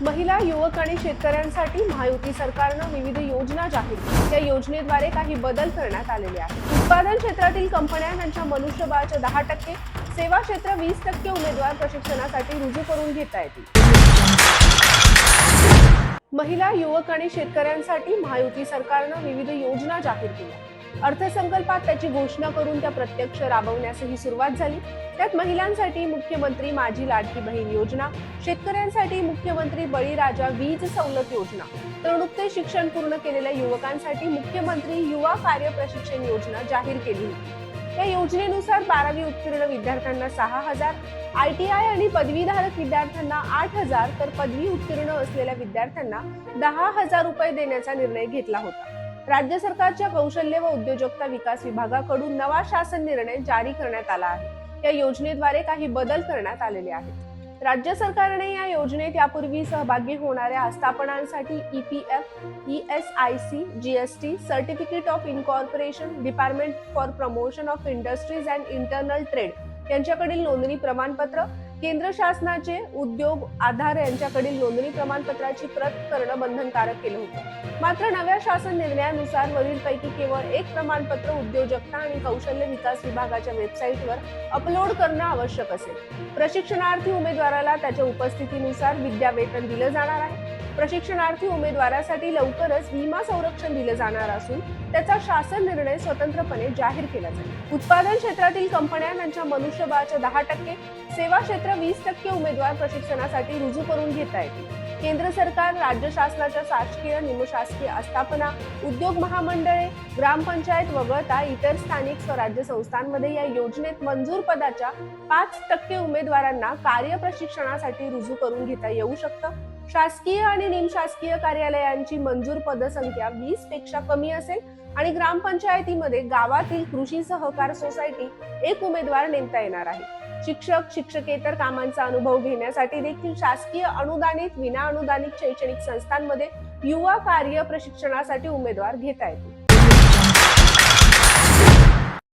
महिला युवक आणि शेतकऱ्यांसाठी महायुती सरकारनं विविध योजना जाहीर. केल्या. त्या योजनेद्वारे काही बदल करण्यात आलेले आहेत. उत्पादन क्षेत्रातील कंपन्या त्यांच्या मनुष्यबळाच्या दहा टक्के सेवा क्षेत्र वीस टक्के उमेदवार प्रशिक्षणासाठी रुजू करून घेता येतील. महिला युवक आणि शेतकऱ्यांसाठी महायुती सरकारनं विविध योजना जाहीर केल्या. अर्थसंकल्पात त्याची घोषणा करून त्या प्रत्यक्ष राबवण्यासही सुरुवात झाली. त्यात महिलांसाठी मुख्यमंत्री माझी लाडकी बहीण योजना शेतकऱ्यांसाठी मुख्यमंत्री बळीराजा वीज सवलत योजना तर नुकते शिक्षण पूर्ण केलेल्या युवकांसाठी मुख्यमंत्री युवा कार्य प्रशिक्षण योजना जाहीर केली. होती या योजनेनुसार बारावी उत्तीर्ण विद्यार्थ्यांना सहा हजार आय टी आय आणि पदवीधारक विद्यार्थ्यांना आठ हजार तर पदवी उत्तीर्ण असलेल्या विद्यार्थ्यांना दहा हजार रुपये देण्याचा निर्णय घेतला होता. राज्य सरकारच्या कौशल्य व उद्योजकता विकास विभागाकडून नवा शासन निर्णय जारी करण्यात आला आहे. या योजनेद्वारे काही बदल करण्यात आलेले आहेत. राज्य सरकारने या योजनेत यापूर्वी सहभागी होणाऱ्या आस्थापनांसाठी E P F E S I C G S T certificate of incorporation department for promotion of industries and internal trade यांच्याकडील नोंदणी प्रमाणपत्र केंद्र शासनाचे उद्योग आधार यांच्याकडील नोंदणी प्रमाणपत्राची प्रत करणं बंधनकारक केलं होतं. मात्र नव्या शासन निर्णयानुसार वरीलपैकी केवळ एक प्रमाणपत्र उद्योजकता आणि कौशल्य विकास विभागाच्या वेबसाईटवर अपलोड करणं आवश्यक असेल. प्रशिक्षणार्थी उमेदवाराला त्याच्या उपस्थितीनुसार विद्यावेतन दिलं जाणार आहे. प्रशिक्षणार्थी उमेदवारासाठी लवकरच विमा संरक्षण दिलं जाणार असून त्याचा शासन निर्णय स्वतंत्रपणे जाहीर केला जाईल. उत्पादन क्षेत्रातील कंपन्या त्यांच्या मनुष्यबळाच्या दहा टक्के सेवा क्षेत्र वीस टक्के उमेदवार प्रशिक्षणासाठी रुजू करून घेता येतील. केंद्र सरकार राज्य शासनाच्या शासकीय निमशासकीय आस्थापना उद्योग महामंडळे ग्रामपंचायत वगळता इतर स्थानिक स्वराज्य संस्थांमध्ये या योजनेत मंजूर पदाच्या पाच टक्के उमेदवारांना कार्य प्रशिक्षणासाठी रुजू करून घेता येऊ शकतं? शासकीय आणि निमशासकीय कार्यालयांची मंजूर पदसंख्या वीसपेक्षा कमी असेल आणि ग्रामपंचायतीमध्ये गावातील कृषी सहकार सोसायटी एक उमेदवार नेमता येणार आहे. शिक्षक शिक्षकेतर कामांचा अनुभव घेण्यासाठी देखील शासकीय अनुदानित विना अनुदानित शैक्षणिक संस्थांमध्ये युवा कार्य प्रशिक्षणासाठी उमेदवार घेता येतील.